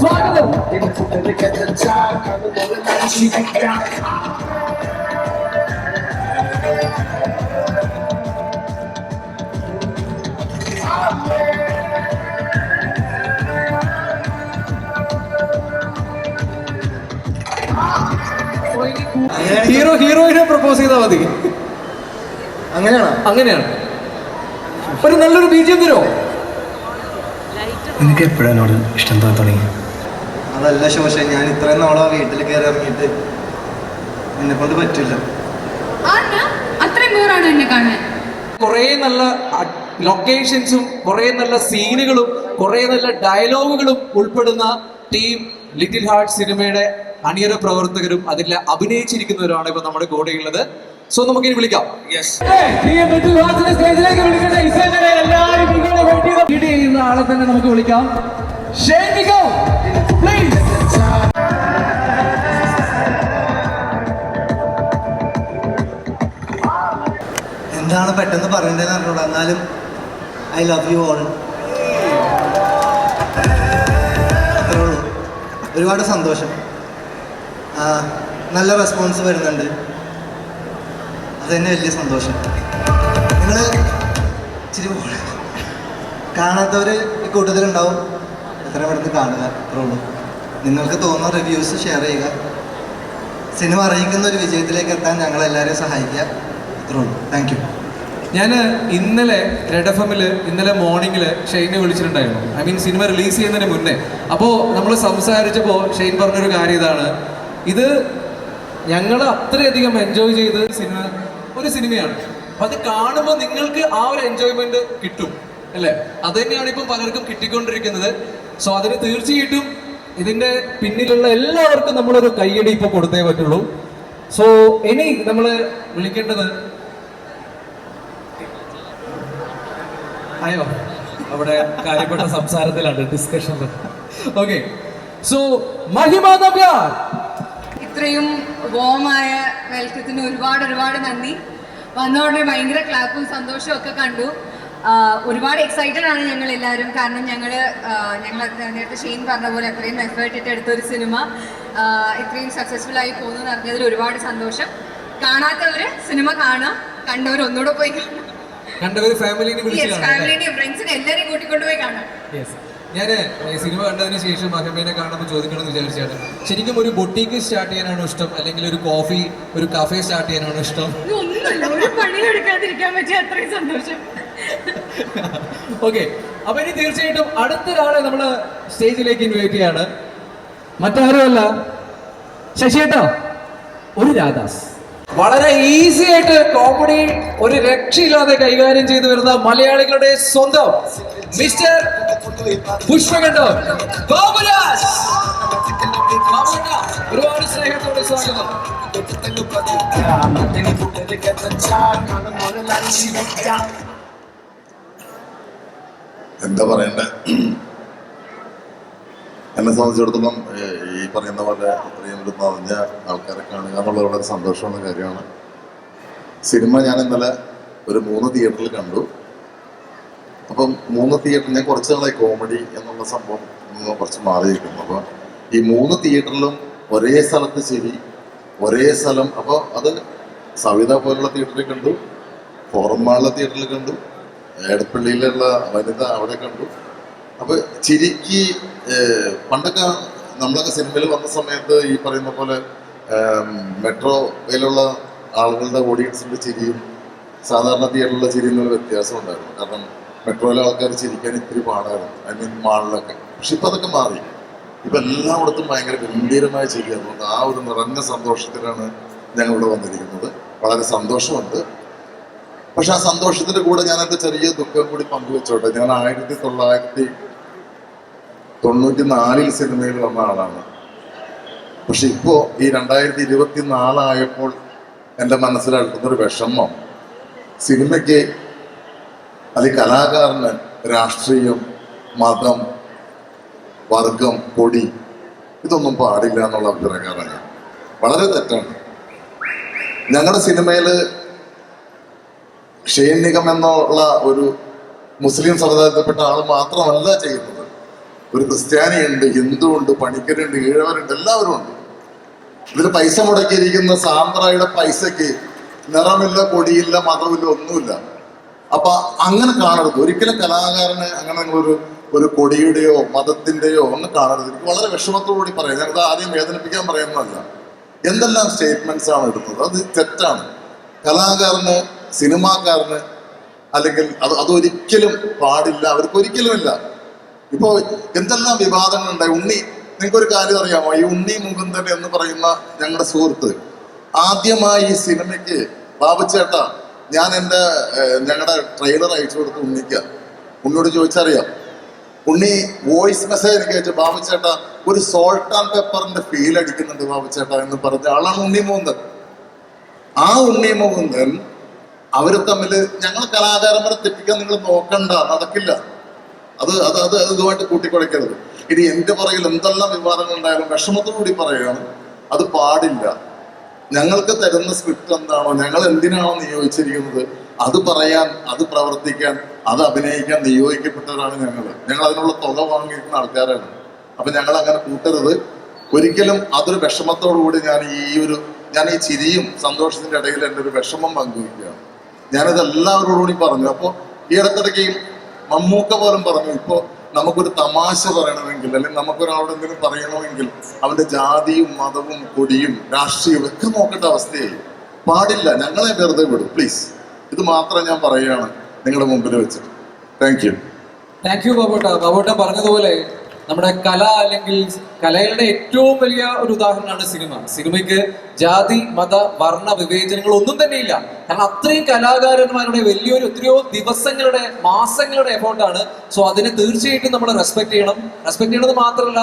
സ്വാഗതം hero ഹീറോയിനെ propose ചെയ്താൽ മതി. അങ്ങനെയാണോ? അങ്ങനെയാണ്. ഒരു നല്ലൊരു ബീജം തരുമോ നിനക്ക് എപ്പോഴാണ് എന്നോട് ഇഷ്ടം തോന്നി തുടങ്ങി അതല്ല ശോശ ഞാൻ ഇത്രയും നാളോ വീട്ടിൽ കയറി ഇറങ്ങിയിട്ട് എന്നെ കൊണ്ട് പറ്റില്ല. കുറേ നല്ല ലൊക്കേഷൻസും കുറേ നല്ല സീനുകളും കുറേ നല്ല ഡയലോഗുകളും ഉൾപ്പെടുന്ന ടീം ലിറ്റിൽ ഹാർട്ട് സിനിമയുടെ അണിയറ പ്രവർത്തകരും അതിൽ അഭിനയിച്ചിരിക്കുന്നവരാണ് ഇപ്പൊ നമ്മുടെ കൂടെയുള്ളത്. സോ നമുക്ക് ഇനി വിളിക്കാം. ലീഡ് തന്നെ നമുക്ക് വിളിക്കാം. പ്ലീസ് എന്താണ് പെട്ടെന്ന് പറയേണ്ടതെന്ന് അറിഞ്ഞൂടാ. എന്നാലും ഐ ലവ് യു ഓൾ ഒരുപാട് സന്തോഷം. നല്ല റെസ്പോൺസ് വരുന്നുണ്ട്. അത് തന്നെ വലിയ സന്തോഷം. നിങ്ങൾ ഇച്ചിരി കാണാത്തവർ ഈ കൂട്ടത്തിലുണ്ടാവും. എത്രയും പെട്ടെന്ന് കാണുക അത്രയുള്ളൂ നിങ്ങൾക്ക് തോന്നുന്ന റിവ്യൂസ് ഷെയർ ചെയ്യുക. സിനിമ അറിയിക്കുന്ന ഒരു വിജയത്തിലേക്ക് എത്താൻ ഞങ്ങളെല്ലാവരെയും സഹായിക്കുക. അത്രയുള്ളൂ താങ്ക് യു ഞാൻ ഇന്നലെ റെഡ് എഫ് എമ്മിൽ ഇന്നലെ മോർണിംഗിൽ ഷെയ്നെ വിളിച്ചിട്ടുണ്ടായിരുന്നു. ഐ മീൻ സിനിമ റിലീസ് ചെയ്യുന്നതിന് മുന്നേ. അപ്പോൾ നമ്മൾ സംസാരിച്ചപ്പോൾ ഷെയ്ൻ പറഞ്ഞൊരു കാര്യം ഇതാണ്. ഇത് ഞങ്ങൾ അത്രയധികം എൻജോയ് ചെയ്ത് സിനിമ ഒരു സിനിമയാണ്. അപ്പം അത് കാണുമ്പോൾ നിങ്ങൾക്ക് ആ ഒരു എൻജോയ്മെന്റ് കിട്ടും. അല്ലേ? അത് തന്നെയാണ് ഇപ്പം പലർക്കും കിട്ടിക്കൊണ്ടിരിക്കുന്നത്. സോ അതിന് തീർച്ചയായിട്ടും ഇതിന്റെ പിന്നിലുള്ള എല്ലാവർക്കും നമ്മളൊരു കയ്യടി ഇപ്പൊ കൊടുത്തേ പറ്റുള്ളൂ. സോ ഇനി നമ്മൾ വിളിക്കേണ്ടത് അയ്യോ അവിടെ കാര്യപ്പെട്ട സംസാരത്തിലാണ് ഡിസ്കഷൻ ഓക്കെ സോ മഹിമ ഇത്രയും വോമായ വെൽക്കത്തിന് ഒരുപാട് ഒരുപാട് നന്ദി. വന്നോടെ ഭയങ്കര ക്ലാപ്പും സന്തോഷവും ഒക്കെ കണ്ടു. ഒരുപാട് എക്സൈറ്റഡ് ആണ് ഞങ്ങൾ എല്ലാവരും കാരണം ഞങ്ങൾ ഞങ്ങൾ നേരത്തെ ഷെയ്ൻ പറഞ്ഞ പോലെ അത്രയും എഫേർട്ട് ഇട്ട് എടുത്തൊരു സിനിമ ഇത്രയും സക്സസ്ഫുൾ ആയി പോകുന്നു എന്ന് അറിഞ്ഞതിൽ ഒരുപാട് സന്തോഷം. കാണാത്തവര് സിനിമ കാണാം കണ്ടവർ ഒന്നുകൂടെ പോയി കാണാം ഫാമിലിയും ഫാമിലിനെ ഫാമിലിനെയും ഫ്രണ്ട്സിനെ എല്ലാവരെയും കൂട്ടിക്കൊണ്ടുപോയി കാണാം ഞാൻ സിനിമ കണ്ടതിന് ശേഷം മഹമ്മേനെ കാണുമ്പോൾ ചോദിക്കണമെന്ന് വിചാരിച്ചാണ് ശരിക്കും ഒരു ബൊട്ടീക്ക് സ്റ്റാർട്ട് ചെയ്യാനാണ് ഇഷ്ടം? അല്ലെങ്കിൽ ഒരു കോഫി ഒരു കഫേ സ്റ്റാർട്ട് ചെയ്യാനാണ് ഇഷ്ടം? ഇതൊന്നുമല്ല ഒരു പറ്റിയ അത്രയും സന്തോഷം. ഓക്കെ അപ്പൊ ഇനി തീർച്ചയായിട്ടും അടുത്തൊരാളെ നമ്മൾ സ്റ്റേജിലേക്ക് ഇൻവൈറ്റ് ചെയ്യാണ്. മറ്റാരുമല്ല? ശശിയേട്ടോ ഒരു രാധാസ്. വളരെ ഈസി ആയിട്ട് കോമഡി ഒരു രക്ഷയില്ലാതെ കൈകാര്യം ചെയ്തു വരുന്ന മലയാളികളുടെ സ്വന്തം മിസ്റ്റർ പുഷ്പകണ്ഠം. ഗോകുലാസ്. ഒരുപാട് സ്നേഹത്തോടെ സ്വാഗതം. എന്താ പറയണ്ടേ? എന്നെ സംബന്ധിച്ചിടത്തോളം ഈ പറയുന്ന പോലെ ഇത്രയും ഒരു നിറഞ്ഞ ആൾക്കാരെ കാണുക എന്നുള്ളത് വളരെ സന്തോഷമുള്ള കാര്യമാണ്. സിനിമ ഞാൻ ഇന്നലെ ഒരു മൂന്ന് തിയേറ്ററിൽ കണ്ടു. അപ്പം മൂന്ന് തിയേറ്ററിൽ ഞാൻ കുറച്ച് നാളായി കോമഡി എന്നുള്ള സംഭവം കുറച്ച് മാറിയിരിക്കുന്നു. അപ്പോൾ ഈ മൂന്ന് തിയേറ്ററിലും ഒരേ സ്ഥലത്ത് ശരി ഒരേ സ്ഥലം. അപ്പോൾ അത് സവിത പോലുള്ള തിയേറ്ററിൽ കണ്ടു ഫോറമാളിലെ തിയേറ്ററിൽ കണ്ടു എടപ്പള്ളിയിലുള്ള വനിത അവിടെ കണ്ടു. അപ്പൊ ചിരിക്ക് പണ്ടൊക്കെ നമ്മളൊക്കെ സിനിമയിൽ വന്ന സമയത്ത് ഈ പറയുന്ന പോലെ മെട്രോയിലുള്ള ആളുകളുടെ ഓഡിയൻസിന്റെ ചിരിയും സാധാരണ തിയേറ്ററിലെ ചിരിയും തമ്മിൽ വ്യത്യാസം ഉണ്ടായിരുന്നു. കാരണം മെട്രോയിലെ ആൾക്കാർ ചിരിക്കാൻ ഇത്തിരി പാടായിരുന്നു. ഐ മീൻ മാളിലൊക്കെ. പക്ഷെ ഇപ്പൊ അതൊക്കെ മാറി. ഇപ്പൊ എല്ലായിടത്തും ഭയങ്കര ഗംഭീരമായ ചിരിയാണ് ആ ഒരു നിറഞ്ഞ സന്തോഷത്തിലാണ് ഞങ്ങൾ ഇവിടെ വന്നിരിക്കുന്നത്. വളരെ സന്തോഷമുണ്ട്. പക്ഷെ ആ സന്തോഷത്തിന്റെ കൂടെ ഞാൻ എന്റെ ചെറിയ ദുഃഖം കൂടി പങ്കുവെച്ചോട്ടെ. ഞാൻ ആയിരത്തി തൊള്ളായിരത്തി തൊണ്ണൂറ്റി നാലിൽ സിനിമയിൽ വന്ന ആളാണ്. പക്ഷെ ഇപ്പോ ഈ രണ്ടായിരത്തി ഇരുപത്തി നാലായപ്പോൾ എന്റെ മനസ്സിലടുക്കുന്നൊരു വിഷമം. സിനിമയ്ക്ക് അത് കലാകാരന് രാഷ്ട്രീയം മതം വർഗം പൊടി ഇതൊന്നും പാടില്ല എന്നുള്ള അഭിപ്രായക്കാരാണ് വളരെ തെറ്റാണ്. ഞങ്ങളുടെ സിനിമയിൽ ഷെയ്ൻ നിഗം എന്നുള്ള ഒരു മുസ്ലിം സമുദായത്തിൽപ്പെട്ട ആൾ മാത്രമല്ല ചെയ്യുന്നത്. ഒരു ക്രിസ്ത്യാനി ഉണ്ട് ഹിന്ദു ഉണ്ട് പണിക്കരുണ്ട് ഈഴവരുണ്ട് എല്ലാവരും ഉണ്ട്. ഇതിൽ പൈസ മുടക്കിയിരിക്കുന്ന സാന്ദ്രയുടെ പൈസക്ക് നിറമില്ല കൊടിയില്ല മതമില്ല ഒന്നുമില്ല. അപ്പൊ അങ്ങനെ കാണരുത്. ഒരിക്കലും കലാകാരന് അങ്ങനെ ഒരു ഒരു കൊടിയുടെയോ മതത്തിന്റെയോ ഒന്നും കാണരുത്. എനിക്ക് വളരെ വിഷമത്തോടുകൂടി പറയാം. ഞാനത് ആദ്യം വേദനിപ്പിക്കാൻ പറയുന്നതല്ല. എന്തെല്ലാം സ്റ്റേറ്റ്മെന്റ്സ് ആണ് എടുത്തത്? അത് തെറ്റാണ്. കലാകാരന് സിനിമാക്കാരന് അല്ലെങ്കിൽ അത് അതൊരിക്കലും പാടില്ല അവർക്ക് ഒരിക്കലും ഇല്ല ഇപ്പോ എന്തെല്ലാം വിവാദങ്ങളുണ്ടായി? ഉണ്ണി നിങ്ങൾക്കൊരു കാര്യം അറിയാമോ? ഈ ഉണ്ണി മുകുന്ദൻ എന്ന് പറയുന്ന ഞങ്ങളുടെ സുഹൃത്ത് ആദ്യമായി ഈ സിനിമയ്ക്ക് ബാബുച്ചേട്ട ഞാൻ എന്റെ ഞങ്ങളുടെ ട്രെയിലർ അയച്ചു കൊടുത്ത് ഉണ്ണിക്ക. ഉണ്ണിയോട് ചോദിച്ചറിയാം. ഉണ്ണി വോയിസ് മെസ്സേജ് എനിക്ക് അയച്ചു. ബാബുച്ചേട്ട ഒരു സോൾട്ട് ആൻഡ് പെപ്പറിന്റെ ഫീൽ അടിക്കുന്നുണ്ട് ബാബുച്ചേട്ട എന്ന് പറഞ്ഞ ആളാണ് ഉണ്ണി മുകുന്ദൻ. ആ ഉണ്ണി മുകുന്ദൻ അവർ തമ്മിൽ ഞങ്ങൾ കലാകാരന്മാരെ തെറ്റിക്കാൻ നിങ്ങൾ നോക്കണ്ട നടക്കില്ല. അത് അത് അത് ഇതുമായിട്ട് കൂട്ടിക്കുഴയ്ക്കരുത് ഇനി എന്റെ പുറകിൽ എന്തെല്ലാം വിവാദങ്ങൾ ഉണ്ടായാലും വിഷമത്തോടുകൂടി പറയുകയാണ് അത് പാടില്ല. ഞങ്ങൾക്ക് തരുന്ന സ്ക്രിപ്റ്റ് എന്താണോ ഞങ്ങൾ എന്തിനാണോ നിയോഗിച്ചിരിക്കുന്നത് അത് പറയാൻ അത് പ്രവർത്തിക്കാൻ അത് അഭിനയിക്കാൻ നിയോഗിക്കപ്പെട്ടവരാണ് ഞങ്ങൾ ഞങ്ങൾ അതിനുള്ള തുക വാങ്ങിയിരിക്കുന്ന ആൾക്കാരാണ്. അപ്പൊ ഞങ്ങൾ അങ്ങനെ കൂട്ടരുത്. ഒരിക്കലും അതൊരു വിഷമത്തോടു കൂടി ഞാൻ ഈ ഒരു ഞാൻ ഈ ചിരിയും സന്തോഷത്തിന്റെ ഇടയിൽ എന്റെ ഒരു വിഷമം പങ്കുവയ്ക്കുകയാണ്. ഞാനത് എല്ലാവരോടുകൂടി പറഞ്ഞു. അപ്പോൾ ഈ ഇടത്തിടയ്ക്ക് മമ്മൂക്ക പോലും പറഞ്ഞു ഇപ്പോൾ നമുക്കൊരു തമാശ പറയണമെങ്കിൽ അല്ലെങ്കിൽ നമുക്കൊരാളോട് എന്തെങ്കിലും പറയണമെങ്കിൽ അവന്റെ ജാതിയും മതവും കൊടിയും രാഷ്ട്രീയവും ഒക്കെ നോക്കേണ്ട അവസ്ഥയായി. പാടില്ല ഞങ്ങളെ വെറുതെ വിടും. പ്ലീസ് ഇത് മാത്രം ഞാൻ പറയുകയാണ് നിങ്ങളുടെ മുമ്പിൽ വെച്ചിട്ട്. താങ്ക് യു താങ്ക് യു ബാബോട്ട. ബാബോട്ട പറഞ്ഞതുപോലെ നമ്മുടെ കല അല്ലെങ്കിൽ കലയുടെ ഏറ്റവും വലിയ ഒരു ഉദാഹരണമാണ് സിനിമ. സിനിമയ്ക്ക് ജാതി മത വർണ വിവേചനങ്ങൾ ഒന്നും തന്നെ ഇല്ല കാരണം അത്രയും കലാകാരന്മാരുടെ വലിയൊരു എത്രയോ ദിവസങ്ങളുടെ മാസങ്ങളുടെ എഫോർട്ടാണ്. സോ അതിനെ തീർച്ചയായിട്ടും നമ്മൾ റെസ്പെക്ട് ചെയ്യണം. റെസ്പെക്ട് ചെയ്യണത് മാത്രമല്ല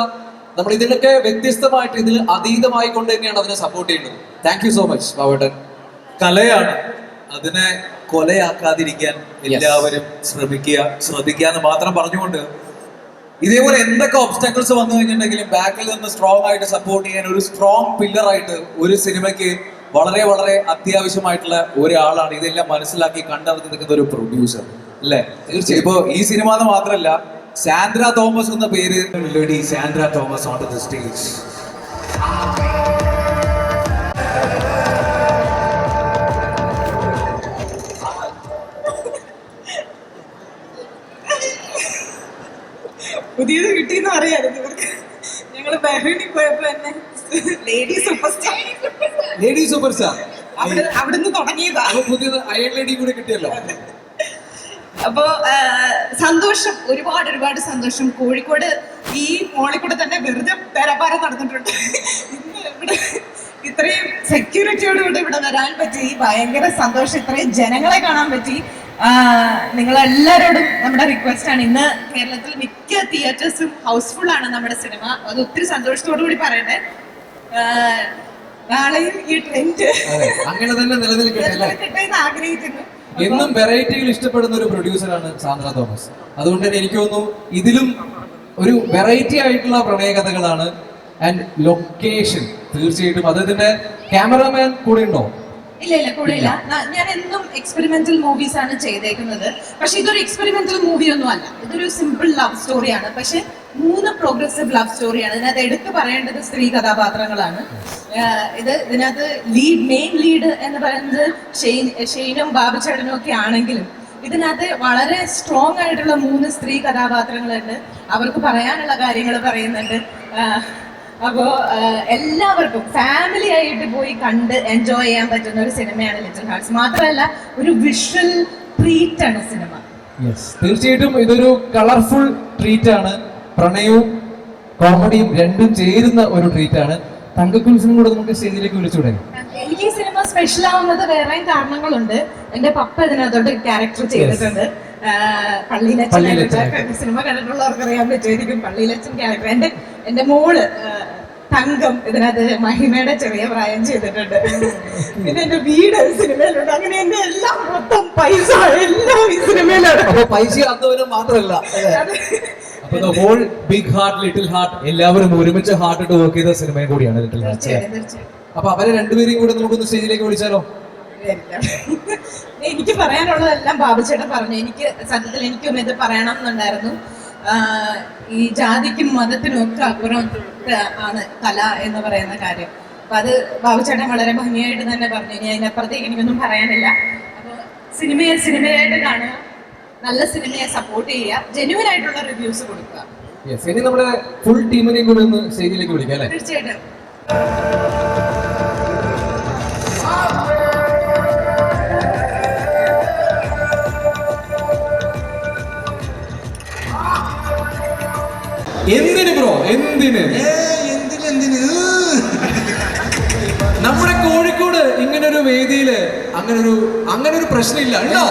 നമ്മൾ ഇതിനൊക്കെ വ്യത്യസ്തമായിട്ട് ഇതിൽ അതീതമായി കൊണ്ട് തന്നെയാണ് അതിനെ സപ്പോർട്ട് ചെയ്യുന്നത്. താങ്ക് യു സോ മച്ച് ബാബേട്ടൻ. കലയാണ് അതിനെ കൊലയാക്കാതിരിക്കാൻ എല്ലാവരും ശ്രമിക്കുക ശ്രദ്ധിക്കുക എന്ന് മാത്രം പറഞ്ഞുകൊണ്ട് ഇതേപോലെ എന്തൊക്കെ ഒബ്സ്റ്റാക്കിൾസ് വന്നു കഴിഞ്ഞിട്ടുണ്ടെങ്കിലും ബാക്കിൽ നിന്ന് സ്ട്രോങ് ആയിട്ട് സപ്പോർട്ട് ചെയ്യാൻ ഒരു സ്ട്രോങ് പില്ലറായിട്ട് ഒരു സിനിമയ്ക്ക് വളരെ വളരെ അത്യാവശ്യമായിട്ടുള്ള ഒരാളാണ്. ഇതെല്ലാം മനസ്സിലാക്കി കണ്ടറിഞ്ഞ് നിൽക്കുന്ന ഒരു പ്രൊഡ്യൂസർ അല്ലേ? തീർച്ചയായും. ഇപ്പോ ഈ സിനിമ എന്ന് മാത്രമല്ല സാന്ദ്ര തോമസ് എന്ന പേര് lady Sandra Thomas on the stage ബഹ്റൈനിൽ പോയപ്പോ തന്നെ lady super star lady super star അവിടെ അവിടുന്ന് തുടങ്ങിയതാ. അപ്പൊ പുതിയത് അയൺ ലേഡി കൂടെ കിട്ടിയല്ലോ. അപ്പോ സന്തോഷം ഒരുപാട് ഒരുപാട് സന്തോഷം. കോഴിക്കോട് ഈ മോളിൽ കൂടെ തന്നെ വെറുതെ പേരപ്പാര നടന്നിട്ടുണ്ട്. ഇന്ന് ഇവിടെ ഇത്രയും സെക്യൂരിറ്റിയോട് കൂടെ ഇവിടെ വരാൻ പറ്റി. ഭയങ്കര സന്തോഷം. ഇത്രയും ജനങ്ങളെ കാണാൻ പറ്റി. നിങ്ങളെല്ലാവരോടും നമ്മുടെ റിക്വസ്റ്റ് ആണ്. ഇന്ന് കേരളത്തിൽ മിക്ക തിയേറ്റേഴ്സും ഹൗസ്ഫുൾ ആണ് നമ്മുടെ സിനിമ അത് ഒത്തിരി സന്തോഷത്തോടു കൂടി പറയട്ടെ. ആ, നാളെയും ഈ ട്രെൻഡ് അങ്ങനെ തന്നെ നിലനിൽക്കട്ടെ എന്ന് ആഗ്രഹിക്കുന്നു. എന്നും വെറൈറ്റികൾ ഇഷ്ടപ്പെടുന്ന ഒരു പ്രൊഡ്യൂസറാണ് സാന്ദ്ര തോമസ്. അതുകൊണ്ട് തന്നെ എനിക്ക് തോന്നുന്നു ഇതിലും ഒരു വെറൈറ്റി ആയിട്ടുള്ള പ്രണയകഥകളാണ്. ആൻഡ് ലൊക്കേഷൻ തീർച്ചയായിട്ടും. അദ്ദേഹത്തിന്റെ ക്യാമറാമാൻ കൂടെ ഉണ്ടോ? ഇല്ല ഇല്ല കൊള്ളില്ല ഞാൻ എന്നും എക്സ്പെരിമെന്റൽ മൂവീസ് ആണ് ചെയ്തേക്കുന്നത്. പക്ഷെ ഇതൊരു എക്സ്പെരിമെന്റൽ മൂവി ഒന്നും അല്ല. ഇതൊരു സിമ്പിൾ ലവ് സ്റ്റോറിയാണ് പക്ഷെ മൂന്ന് പ്രോഗ്രസീവ് ലവ് സ്റ്റോറിയാണ് ഇതിനകത്ത് എടുത്തു പറയേണ്ടത് സ്ത്രീ കഥാപാത്രങ്ങളാണ്. ഇത് ഇതിനകത്ത് ലീഡ് മെയിൻ ലീഡ് എന്ന് പറയുന്നത് ഷെയ്ൻ ഷെയ്നും ബാബുചേട്ടനും ഒക്കെ ആണെങ്കിലും ഇതിനകത്ത് വളരെ സ്ട്രോങ് ആയിട്ടുള്ള മൂന്ന് സ്ത്രീ കഥാപാത്രങ്ങളുണ്ട്. അവർക്ക് പറയാനുള്ള കാര്യങ്ങൾ പറയുന്നുണ്ട്. അപ്പോ എല്ലാവർക്കും ഫാമിലി ആയിട്ട് പോയി കണ്ട് എൻജോയ് ചെയ്യാൻ പറ്റുന്ന ഒരു സിനിമയാണ് ലിറ്റിൽ ഹാർട്സ് മാത്രമല്ല ഒരു വിഷ്വൽ ട്രീറ്റ് ആണ് സിനിമ തീർച്ചയായിട്ടും ഇതൊരു കളർഫുൾ ട്രീറ്റ് ആണ്. പ്രണയവും കോമഡിയും രണ്ടും ചേരുന്ന ഒരു ട്രീറ്റ് ആണ്. തങ്കക്കുൽസിനും കൂടെ നമുക്ക് സ്റ്റേജിലേക്ക് വിളിച്ചൂടെ എനിക്ക് ഈ സിനിമ സ്പെഷ്യൽ ആവുന്നത് വേറെയും കാരണങ്ങളുണ്ട്. എന്റെ പപ്പ ഇതിനകത്തോട്ട് ക്യാരക്ടർ ചെയ്തിട്ടുണ്ട്. പള്ളിയിലച്ചൻ. സിനിമ കണ്ടിട്ടുള്ളവർക്ക് അറിയാൻ പറ്റുമായിരിക്കും. പള്ളിയിലച്ചൻ ക്യാരക്ടർ എന്റെ എന്റെ മോൾ തങ്കം ഇതിനകത്ത് മഹിമയുടെ ചെറിയ പ്രായം ചെയ്തിട്ടുണ്ട്. പിന്നെ എന്റെ വീട് സിനിമയിലുണ്ട്. അങ്ങനെ എന്റെ എല്ലാം മൊത്തം പൈസ എല്ലാം ഈ സിനിമയിലുണ്ട് അപ്പൊ പൈസ അധ്വാനം മാത്രമല്ല? അപ്പൊ whole big heart little heart എല്ലാവരും ഒരുമിച്ച് ഹാർട്ട് ഇട്ട് വർക്ക് ചെയ്ത സിനിമയും കൂടിയാണ് ലിറ്റിൽ ഹാർട്ട് അപ്പൊ അവരെ രണ്ടുപേരെയും കൂടെ നമുക്കൊന്ന് സ്റ്റേജിലേക്ക് വിളിച്ചാലോ? എനിക്ക് പറയാനുള്ളതെല്ലാം ബാബുചേട്ടൻ പറഞ്ഞു. എനിക്ക് സത്യത്തിൽ എനിക്കൊന്നും ഇത് പറയണം എന്നുണ്ടായിരുന്നു. ഈ ജാതിക്കും മതത്തിനും ഒക്കെ അപ്പുറം ആണ് കല എന്ന് പറയുന്ന കാര്യം. അപ്പൊ അത് ബാബുചേട്ടൻ വളരെ ഭംഗിയായിട്ട് തന്നെ പറഞ്ഞു. ഇനി അതിനപ്പുറത്തേക്ക് എനിക്കൊന്നും പറയാനില്ല. അപ്പോൾ സിനിമയെ സിനിമയായിട്ട് കാണുക നല്ല സിനിമയെ സപ്പോർട്ട് ചെയ്യുക ജെന്യൂൻ ആയിട്ടുള്ള റിവ്യൂസ് കൊടുക്കുക. ഇനി നമ്മുടെ ഫുൾ ടീമിനെയും കൂടി ഒന്ന് സ്റ്റേജിലേക്ക് വിളിക്കാം അല്ലേ? തീർച്ചയായിട്ടും. എന്തിന് ബ്രോ? എന്തിന്? നമ്മുടെ കോഴിക്കോട് ഇങ്ങനൊരു വേദിയിൽ അങ്ങനെ ഒരു അങ്ങനെ ഒരു പ്രശ്നമില്ല ഉണ്ടോ?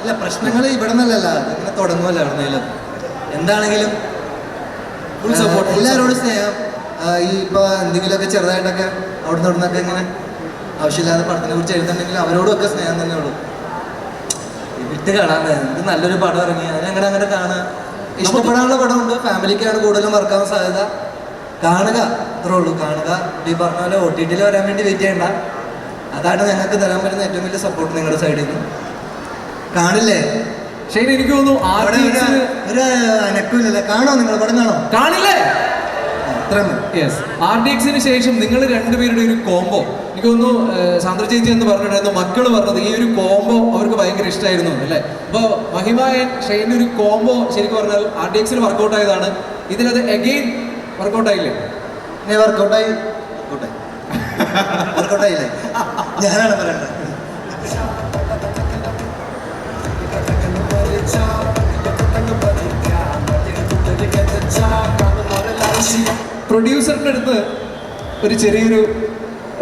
ഇല്ല പ്രശ്നങ്ങൾ ഇവിടെ നിന്നല്ല. ഇങ്ങനെ തുടങ്ങുമല്ലോ അവിടെ എന്താണെങ്കിലും ഫുൾ സപ്പോർട്ട് എല്ലാവരോടും സ്നേഹം. ഈ ഇപ്പൊ എന്തെങ്കിലുമൊക്കെ ചെറുതായിട്ടൊക്കെ അവിടുന്ന് ഇവിടുന്നൊക്കെ ഇങ്ങനെ ആവശ്യമില്ലാതെ പടത്തിനെ കുറിച്ച് എഴുതുന്നുണ്ടെങ്കിൽ അവരോടും ഒക്കെ സ്നേഹം തന്നെ ഉള്ളൂ വിട്ട് കാണാൻ ഇത് നല്ലൊരു പടം ഇറങ്ങി. അതിനങ്ങനെ അങ്ങനെ കാണാൻ ഇഷ്ടപ്പെടാനുള്ള പടമുണ്ട്. ഫാമിലിക്കാണ് കൂടുതലും വർക്കാവാൻ സാധ്യത. കാണുക അത്രേ ഉള്ളൂ. കാണുക. ഈ പറഞ്ഞ പോലെ ഒ ടി ടിയിൽ വരാൻ വേണ്ടി വെയിറ്റ് ചെയ്യണ്ട. അതാണ് ഞങ്ങൾക്ക് തരാൻ പറ്റുന്ന ഏറ്റവും വലിയ സപ്പോർട്ട് നിങ്ങളുടെ സൈഡിൽ നിന്ന് കാണില്ലേ? ശരി എനിക്ക് തോന്നുന്നു ഒരു അനക്കില്ല കാണോ നിങ്ങൾ? പടം കാണോ കാണില്ലേ. യെസ് ആർ ഡി എക്സിന് ശേഷം നിങ്ങൾ രണ്ടുപേരുടെ ഒരു കോംബോ എനിക്ക് തോന്നുന്നു ഏഹ്, സാന്ദ്ര ചേച്ചി എന്ന് പറഞ്ഞിട്ടുണ്ടായിരുന്നു മക്കൾ പറഞ്ഞത് ഈ ഒരു കോംബോ അവർക്ക് ഭയങ്കര ഇഷ്ടമായിരുന്നു അല്ലേ? അപ്പോൾ മഹിമ ആൻഡ് ഷെയ്ന്റെ ഒരു കോംബോ ശരിക്കും പറഞ്ഞാൽ ആർ ഡി എക്സിൽ വർക്കൗട്ട് ആയതാണ്. ഇതിലത് എഗെയിൻ വർക്കൗട്ട് ആയില്ലേ? വർക്കൗട്ട് വർക്കൗട്ടായില്ലേ ഞാനാണ് പറയണ്ടത്. പ്രൊഡ്യൂസറിന്റെ അടുത്ത് ഒരു ചെറിയൊരു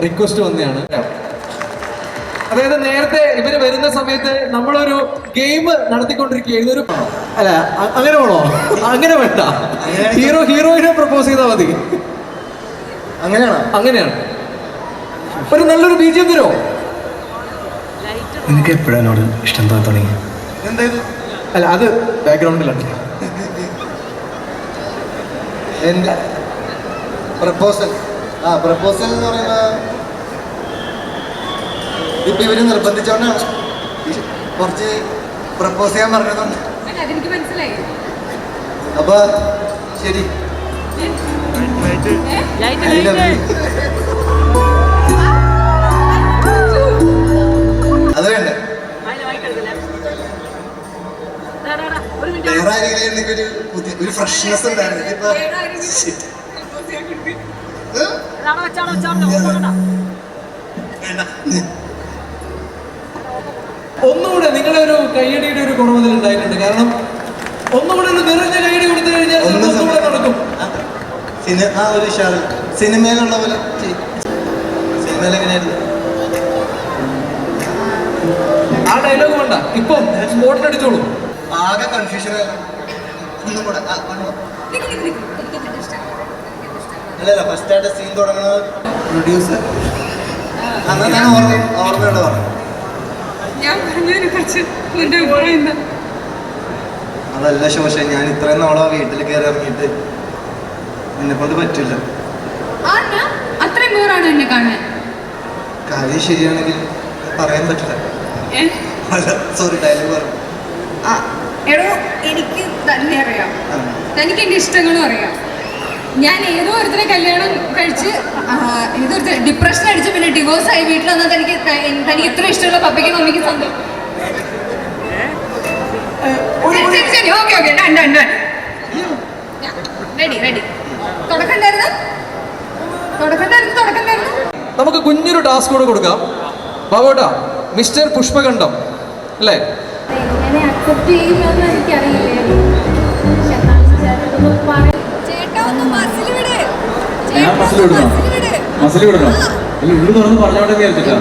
റിക്വസ്റ്റ് വന്നതാണ് അതായത് നേരത്തെ ഇവർ വരുന്ന സമയത്ത് നമ്മളൊരു ഗെയിം നടത്തിക്കൊണ്ടിരിക്കുകയായിരുന്നു. ഒരു അല്ല അങ്ങനെ വേണോ? അങ്ങനെ വേണ്ട. ഹീറോ ഹീറോയിനെ പ്രപ്പോസ് ചെയ്താൽ മതി. അങ്ങനെയാണോ? അങ്ങനെയാണ്. ഒരു നല്ലൊരു ബീജം തരുമോ നിനക്ക് എപ്പോഴാണ് ഇഷ്ടം തോന്നി തുടങ്ങി അല്ല അത് ബാക്ക്ഗ്രൗണ്ടിലാണ് എന്റെ പ്രപ്പോസൽ. ആ പ്രപ്പോസൽ എന്ന് പറയുന്നത് ഇപ്പൊ ഇവർ നിർബന്ധിച്ചോണ്ടാണ്. കുറച്ച് പ്രപ്പോസ് ചെയ്യാൻ പറഞ്ഞതുകൊണ്ട്. അപ്പൊ ശരി. അത് വേണ്ടേ. വേറെ ആരെങ്കിലും ഒരു പുതിയ ഒരു ഫ്രഷ്നെസ് ഉണ്ടായിരുന്നു ഇപ്പൊ. ഒന്നുകൂടെ നിങ്ങളെ ഒരു കയ്യടിയുടെ ഒരു കുറവ് ഉണ്ടായിട്ടുണ്ട്. കാരണം ഒന്നുകൂടെ ഒരു നിറഞ്ഞ കയ്യടി കൊടുത്തു കഴിഞ്ഞാൽ ഒന്നും ഒന്നുകൂടെ നടക്കും. സിനിമ ആ ഒരു സിനിമയിലുള്ള പോലെ. സിനിമയിൽ എങ്ങനെയായിരുന്നു? ആ ഡയലോഗ് വേണ്ട. ഇപ്പൊ സ്പോട്ടിൽ അടിച്ചോളൂ ആകെ കൺഫ്യൂഷൻ ഒന്നും കൂടെ. അല്ലല്ല ഫസ്റ്റ് ആയിട്ട് സീൻ തുടങ്ങുന്നത് പ്രൊഡ്യൂസർ അന്നാണ് ഓർമ്മ ഓർമ്മയോട് പറഞ്ഞു ഞാൻ പറഞ്ഞതിനെ കുറിച്ച് നിന്റെ അഭിപ്രായം അതല്ല ശോഷ ഞാൻ ഇത്രയും നാളോ വീട്ടിൽ കയറി ഇറങ്ങിയിട്ട് എന്നെ കൊണ്ട് പറ്റില്ല. അത്രയും പേരാണ് എന്നെ കാണാൻ? കാര്യം ശരിയാണെങ്കിൽ പറയാൻ പറ്റില്ല? സോറി ഡയലോഗ് പറഞ്ഞു എടോ എനിക്ക് തന്നെ അറിയാം. തനിക്ക് എന്റെ ഇഷ്ടങ്ങളും അറിയാം. ഞാൻ ഏതോ ഒരുത്തരെ കല്യാണം കഴിച്ച് ഏതോ ഒരു ഡിപ്രഷൻ അടിച്ച് പിന്നെ ഡിവോഴ്സ് ആയി വീട്ടിൽ വന്നാൽ തനിക്ക് തനിക്ക് ഇത്ര ഇഷ്ടമുള്ള പപ്പയ്ക്ക് മമ്മിക്ക് സ്വന്തം. ശരി okay okay done done done. Ready ready തുടക്കണ്ടായിരുന്നു? തുടക്കണ്ടായിരുന്നു തുടക്കണ്ടായിരുന്നു. നമുക്ക് കുഞ്ഞൊരു ടാസ്ക് കൂടെ കൊടുക്കാം. ബാബോട്ടാ മിസ്റ്റർ പുഷ്പകണ്ഠം അല്ലേ? എങ്ങനെ അക്സെപ്റ്റ് ചെയ്യുമെന്ന് എനിക്കറിയില്ലായിരുന്നു ഞാൻ മസിൽ വിടണോ? മസിൽ വിടണോ? അല്ല ഇവിടെ തുറന്ന് പറഞ്ഞോട്ടെ വിചാരിച്ചിട്ടാ.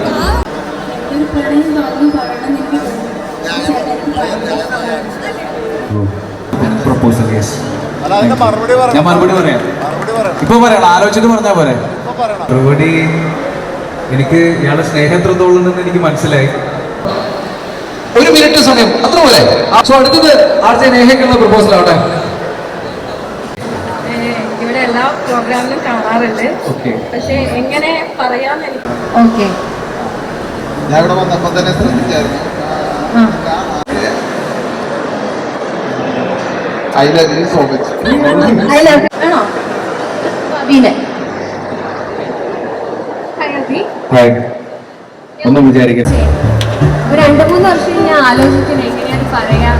പ്രപ്പോസൽ യെസ് ഞാൻ മറുപടി പറയാം. ഇപ്പൊ പറയണം. ആലോചിച്ചിട്ട് പറഞ്ഞാ പോരെ. മറുപടി എനിക്ക് ഇയാളുടെ സ്നേഹം എത്രത്തോളം ഉണ്ടെന്ന് എനിക്ക് മനസ്സിലായി. ഒരു മിനിറ്റ് സമയം. അത്ര പോലെ സോ അടുത്തത് ആർ ജെ നേഹയ്ക്കുള്ള പ്രപ്പോസൽ ആവട്ടെ. എല്ലാ പ്രോഗ്രാമിലും കാണാറുണ്ട്. പക്ഷെ എങ്ങനെ പറയാന്ന് എനിക്ക് ഓക്കെ. ഞാൻ ഇവിടെ വന്നപ്പോൾ തന്നെ ശ്രദ്ധിച്ചായിരുന്നു. I love you so much I love ആണോ? അബീനെ ഹരി ഒന്നും രണ്ട് മൂന്ന് വർഷം ഞാൻ ആലോചിക്കുന്നത് എങ്ങനെയാണ് പറയാം